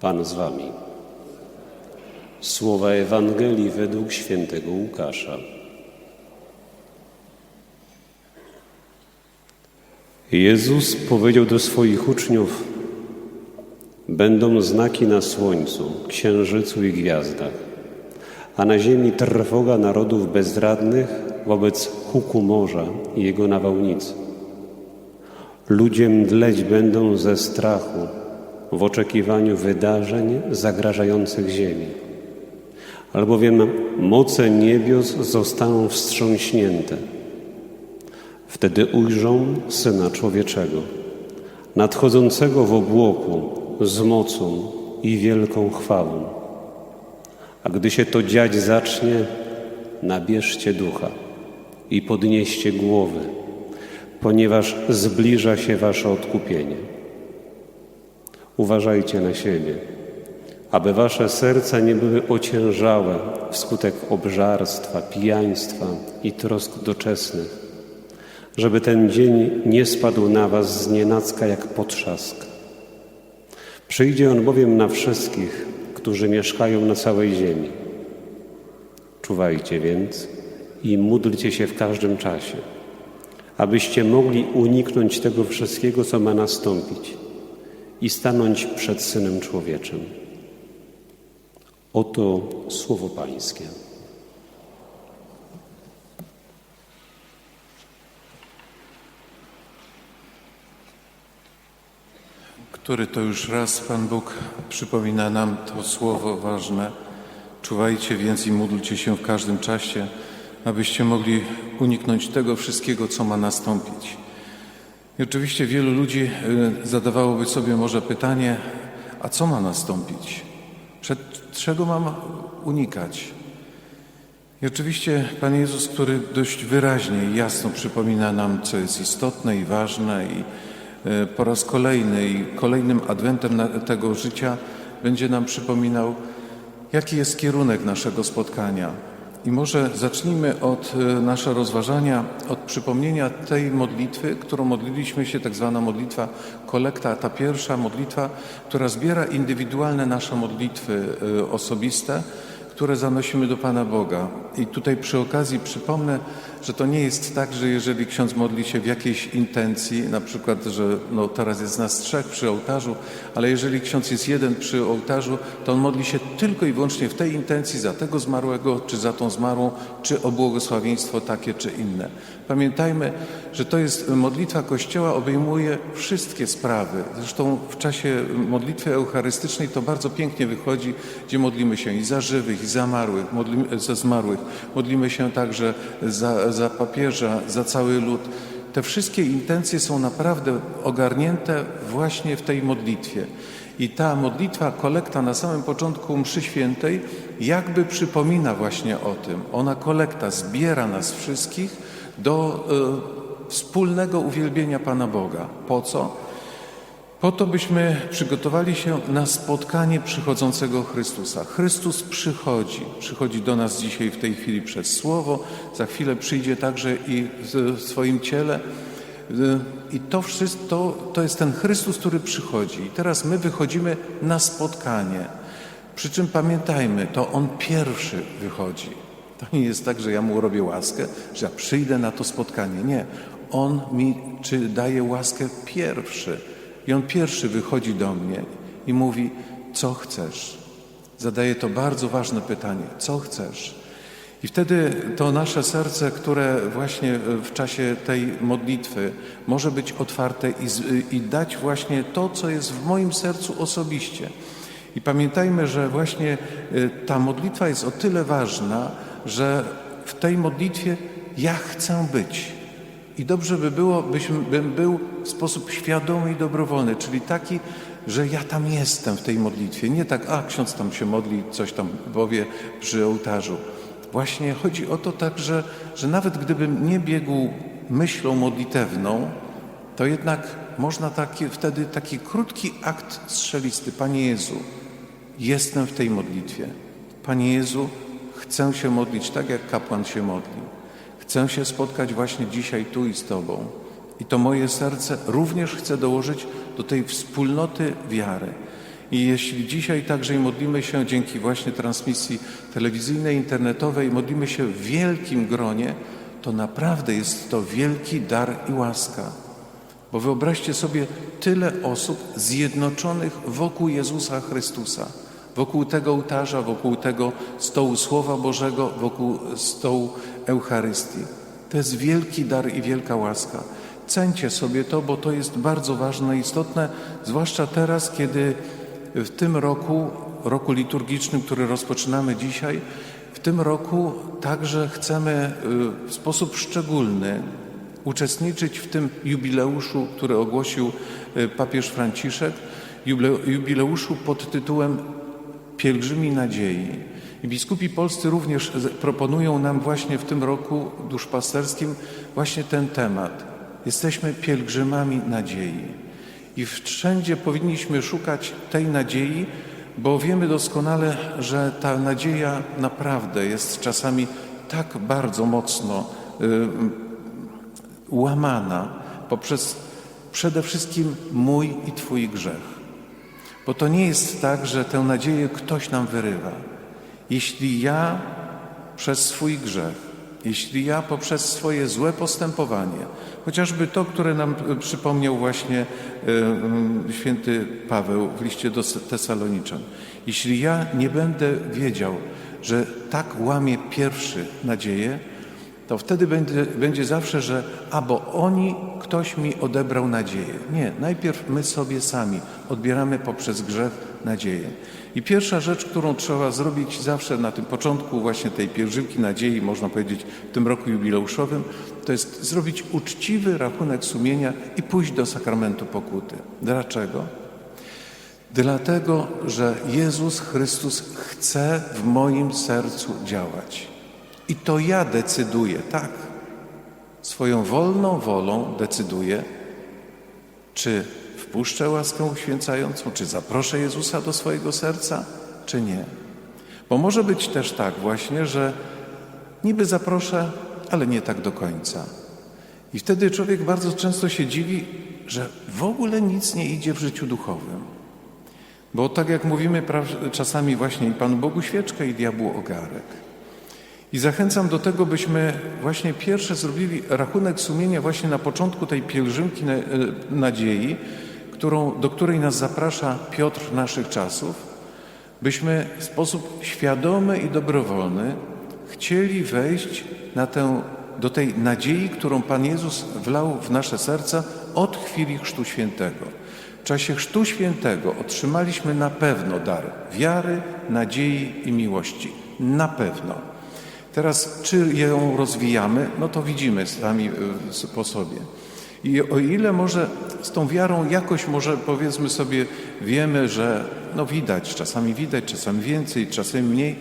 Pan z wami. Słowa Ewangelii według świętego Łukasza. Jezus powiedział do swoich uczniów: Będą znaki na słońcu, księżycu i gwiazdach, a na ziemi trwoga narodów bezradnych wobec huku morza i jego nawałnicy. Ludzie mdleć będą ze strachu w oczekiwaniu wydarzeń zagrażających ziemi. Albowiem moce niebios zostaną wstrząśnięte. Wtedy ujrzą Syna Człowieczego, nadchodzącego w obłoku z mocą i wielką chwałą. A gdy się to dziać zacznie, nabierzcie ducha i podnieście głowy, ponieważ zbliża się wasze odkupienie. Uważajcie na siebie, aby wasze serca nie były ociężałe wskutek obżarstwa, pijaństwa i trosk doczesnych, żeby ten dzień nie spadł na was z nienacka jak potrzask. Przyjdzie on bowiem na wszystkich, którzy mieszkają na całej ziemi. Czuwajcie więc i módlcie się w każdym czasie, abyście mogli uniknąć tego wszystkiego, co ma nastąpić i stanąć przed Synem Człowieczym. Oto słowo Pańskie. który to już raz Pan Bóg przypomina nam to słowo ważne. Czuwajcie więc i módlcie się w każdym czasie, abyście mogli uniknąć tego wszystkiego, co ma nastąpić. I oczywiście wielu ludzi y, zadawałoby sobie może pytanie, a co ma nastąpić? Przed czego mam unikać? I oczywiście Pan Jezus, który dość wyraźnie i jasno przypomina nam, co jest istotne i ważne i e, po raz kolejny i kolejnym adwentem tego życia będzie nam przypominał, jaki jest kierunek naszego spotkania. I może zacznijmy od e, nasze rozważania, od przypomnienia tej modlitwy, którą modliliśmy się, tak zwana modlitwa kolekta, ta pierwsza modlitwa, która zbiera indywidualne nasze modlitwy e, osobiste, które zanosimy do Pana Boga. I tutaj przy okazji przypomnę, że to nie jest tak, że jeżeli ksiądz modli się w jakiejś intencji, na przykład, że no teraz jest nas trzech przy ołtarzu, ale jeżeli ksiądz jest jeden przy ołtarzu, to on modli się tylko i wyłącznie w tej intencji za tego zmarłego, czy za tą zmarłą, czy o błogosławieństwo takie, czy inne. Pamiętajmy, że to jest modlitwa Kościoła, obejmuje wszystkie sprawy. Zresztą w czasie modlitwy eucharystycznej to bardzo pięknie wychodzi, gdzie modlimy się i za żywych, i za zmarłych, modlimy, za zmarłych. Modlimy się także za, za papieża, za cały lud. Te wszystkie intencje są naprawdę ogarnięte właśnie w tej modlitwie. I ta modlitwa, kolekta na samym początku mszy świętej jakby przypomina właśnie o tym. Ona kolekta zbiera nas wszystkich do e, wspólnego uwielbienia Pana Boga. Po co? Po to, byśmy przygotowali się na spotkanie przychodzącego Chrystusa. Chrystus przychodzi, przychodzi do nas dzisiaj w tej chwili przez Słowo, za chwilę przyjdzie także i w swoim ciele. I to wszystko to jest ten Chrystus, który przychodzi. I teraz my wychodzimy na spotkanie. Przy czym pamiętajmy, to On pierwszy wychodzi. To nie jest tak, że ja Mu robię łaskę, że ja przyjdę na to spotkanie. Nie. On mi czy daje łaskę pierwszy. I On pierwszy wychodzi do mnie i mówi, co chcesz? Zadaje to bardzo ważne pytanie, co chcesz? I wtedy to nasze serce, które właśnie w czasie tej modlitwy może być otwarte i, z, i dać właśnie to, co jest w moim sercu osobiście. I pamiętajmy, że właśnie y, ta modlitwa jest o tyle ważna, że w tej modlitwie ja chcę być. I dobrze by było, byśmy, bym był w sposób świadomy i dobrowolny, czyli taki, że ja tam jestem w tej modlitwie. Nie tak, a ksiądz tam się modli, coś tam powie przy ołtarzu. Właśnie chodzi o to tak, że, że nawet gdybym nie biegł myślą modlitewną, to jednak można taki, wtedy taki krótki akt strzelisty. Panie Jezu, jestem w tej modlitwie. Panie Jezu, chcę się modlić tak, jak kapłan się modli. Chcę się spotkać właśnie dzisiaj tu i z Tobą. I to moje serce również chcę dołożyć do tej wspólnoty wiary. I jeśli dzisiaj także modlimy się dzięki właśnie transmisji telewizyjnej, internetowej, modlimy się w wielkim gronie, to naprawdę jest to wielki dar i łaska. Bo wyobraźcie sobie tyle osób zjednoczonych wokół Jezusa Chrystusa, wokół tego ołtarza, wokół tego stołu Słowa Bożego, wokół stołu Eucharystii. To jest wielki dar i wielka łaska. Cencie sobie to, bo to jest bardzo ważne i istotne, zwłaszcza teraz, kiedy w tym roku, roku liturgicznym, który rozpoczynamy dzisiaj, w tym roku także chcemy y, w sposób szczególny uczestniczyć w tym jubileuszu, który ogłosił y, papież Franciszek, jubile- jubileuszu pod tytułem Pielgrzymi Nadziei. I biskupi polscy również proponują nam właśnie w tym roku duszpasterskim właśnie ten temat. Jesteśmy pielgrzymami nadziei. I wszędzie powinniśmy szukać tej nadziei, bo wiemy doskonale, że ta nadzieja naprawdę jest czasami tak bardzo mocno y, łamana poprzez przede wszystkim mój i Twój grzech. Bo to nie jest tak, że tę nadzieję ktoś nam wyrywa. Jeśli ja przez swój grzech, jeśli ja poprzez swoje złe postępowanie, chociażby to, które nam e, przypomniał właśnie e, mm, święty Paweł w liście do Tesaloniczan, jeśli ja nie będę wiedział, że tak łamie pierwszy nadzieję, to wtedy będzie, będzie zawsze, że albo oni, ktoś mi odebrał nadzieję. Nie, najpierw my sobie sami odbieramy poprzez grzech nadzieję. I pierwsza rzecz, którą trzeba zrobić zawsze na tym początku właśnie tej pielgrzymki nadziei, można powiedzieć w tym roku jubileuszowym, to jest zrobić uczciwy rachunek sumienia i pójść do sakramentu pokuty. Dlaczego? Dlatego, że Jezus Chrystus chce w moim sercu działać. I to ja decyduję, tak. Swoją wolną wolą decyduję, czy wpuszczę łaskę uświęcającą, czy zaproszę Jezusa do swojego serca, czy nie. Bo może być też tak właśnie, że niby zaproszę, ale nie tak do końca. I wtedy człowiek bardzo często się dziwi, że w ogóle nic nie idzie w życiu duchowym. Bo tak jak mówimy czasami właśnie i Panu Bogu świeczkę i diabłu ogarek. I zachęcam do tego, byśmy właśnie pierwsze zrobili rachunek sumienia właśnie na początku tej pielgrzymki e, nadziei, którą, do której nas zaprasza Piotr naszych czasów, byśmy w sposób świadomy i dobrowolny chcieli wejść na tę, do tej nadziei, którą Pan Jezus wlał w nasze serca od chwili Chrztu Świętego. W czasie Chrztu Świętego otrzymaliśmy na pewno dar wiary, nadziei i miłości. Na pewno. Teraz, czy ją rozwijamy, no to widzimy sami y, po sobie. I o ile może z tą wiarą jakoś może powiedzmy sobie wiemy, że no widać, czasami widać, czasami więcej, czasami mniej,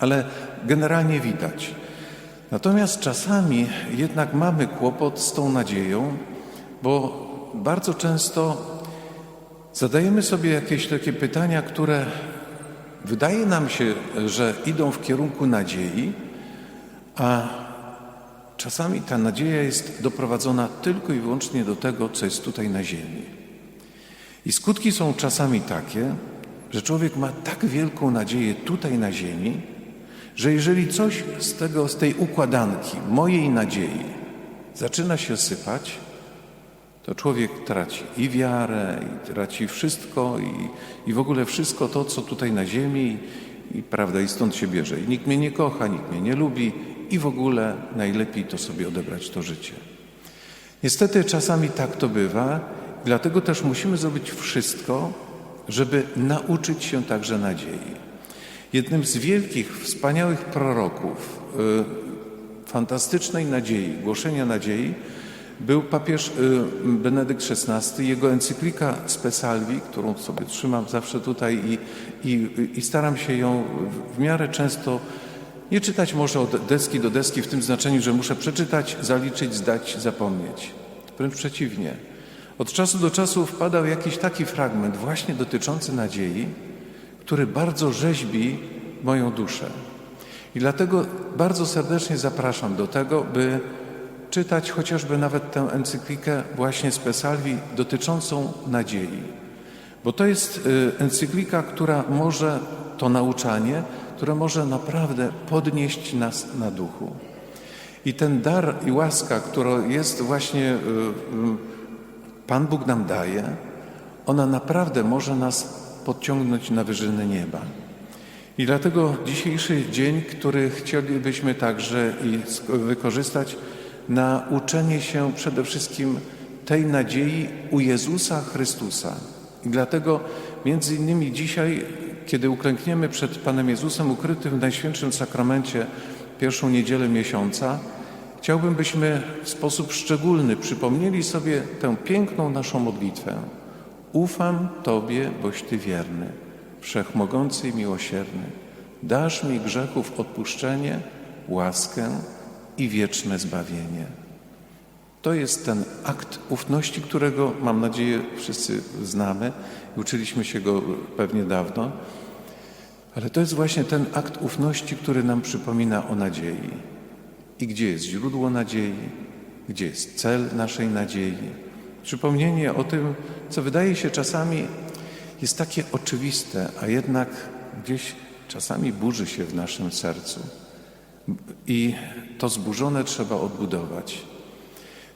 ale generalnie widać. Natomiast czasami jednak mamy kłopot z tą nadzieją, bo bardzo często zadajemy sobie jakieś takie pytania, które wydaje nam się, że idą w kierunku nadziei, a czasami ta nadzieja jest doprowadzona tylko i wyłącznie do tego, co jest tutaj na ziemi. I skutki są czasami takie, że człowiek ma tak wielką nadzieję tutaj na ziemi, że jeżeli coś z, tego, z tej układanki mojej nadziei zaczyna się sypać, to człowiek traci i wiarę, i traci wszystko, i, i w ogóle wszystko to, co tutaj na ziemi, i prawda, i stąd się bierze. I nikt mnie nie kocha, nikt mnie nie lubi, i w ogóle najlepiej to sobie odebrać to życie. Niestety czasami tak to bywa, dlatego też musimy zrobić wszystko, żeby nauczyć się także nadziei. Jednym z wielkich, wspaniałych proroków y, fantastycznej nadziei, głoszenia nadziei, był papież y, Benedykt XVI, jego encyklika Spe Salvi, którą sobie trzymam zawsze tutaj i, i, i staram się ją w miarę często nie czytać może od deski do deski w tym znaczeniu, że muszę przeczytać, zaliczyć, zdać, zapomnieć. Wręcz przeciwnie. Od czasu do czasu wpadał jakiś taki fragment właśnie dotyczący nadziei, który bardzo rzeźbi moją duszę. I dlatego bardzo serdecznie zapraszam do tego, by czytać chociażby nawet tę encyklikę właśnie z Pesalwi dotyczącą nadziei. Bo to jest y, encyklika, która może, to nauczanie, które może naprawdę podnieść nas na duchu. I ten dar i łaska, która jest właśnie, y, y, Pan Bóg nam daje, ona naprawdę może nas podciągnąć na wyżyny nieba. I dlatego dzisiejszy dzień, który chcielibyśmy także i wykorzystać na uczenie się przede wszystkim tej nadziei u Jezusa Chrystusa. I dlatego między innymi dzisiaj, kiedy uklękniemy przed Panem Jezusem ukrytym w Najświętszym Sakramencie pierwszą niedzielę miesiąca, chciałbym, byśmy w sposób szczególny przypomnieli sobie tę piękną naszą modlitwę. Ufam Tobie, boś Ty wierny, wszechmogący i miłosierny. Dasz mi grzechów odpuszczenie, łaskę i wieczne zbawienie. To jest ten akt ufności, którego mam nadzieję wszyscy znamy i uczyliśmy się go pewnie dawno, ale to jest właśnie ten akt ufności, który nam przypomina o nadziei. I gdzie jest źródło nadziei, gdzie jest cel naszej nadziei. Przypomnienie o tym, co wydaje się czasami jest takie oczywiste, a jednak gdzieś czasami burzy się w naszym sercu. I to zburzone trzeba odbudować.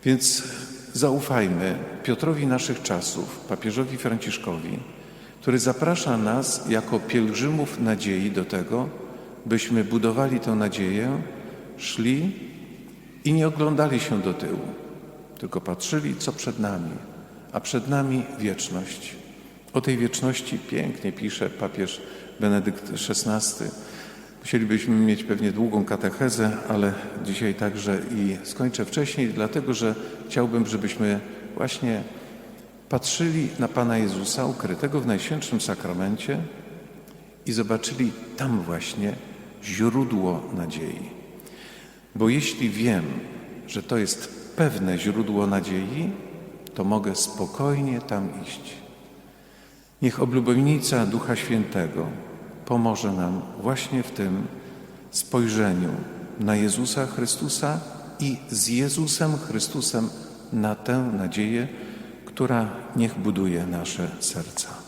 Więc zaufajmy Piotrowi naszych czasów, papieżowi Franciszkowi, który zaprasza nas jako pielgrzymów nadziei do tego, byśmy budowali tę nadzieję, szli i nie oglądali się do tyłu, tylko patrzyli, co przed nami, a przed nami wieczność. O tej wieczności pięknie pisze papież Benedykt XVI. Musielibyśmy mieć pewnie długą katechezę, ale dzisiaj także i skończę wcześniej, dlatego że chciałbym, żebyśmy właśnie patrzyli na Pana Jezusa ukrytego w Najświętszym Sakramencie i zobaczyli tam właśnie źródło nadziei. Bo jeśli wiem, że to jest pewne źródło nadziei, to mogę spokojnie tam iść. Niech oblubienica Ducha Świętego pomoże nam właśnie w tym spojrzeniu na Jezusa Chrystusa i z Jezusem Chrystusem na tę nadzieję, która niech buduje nasze serca.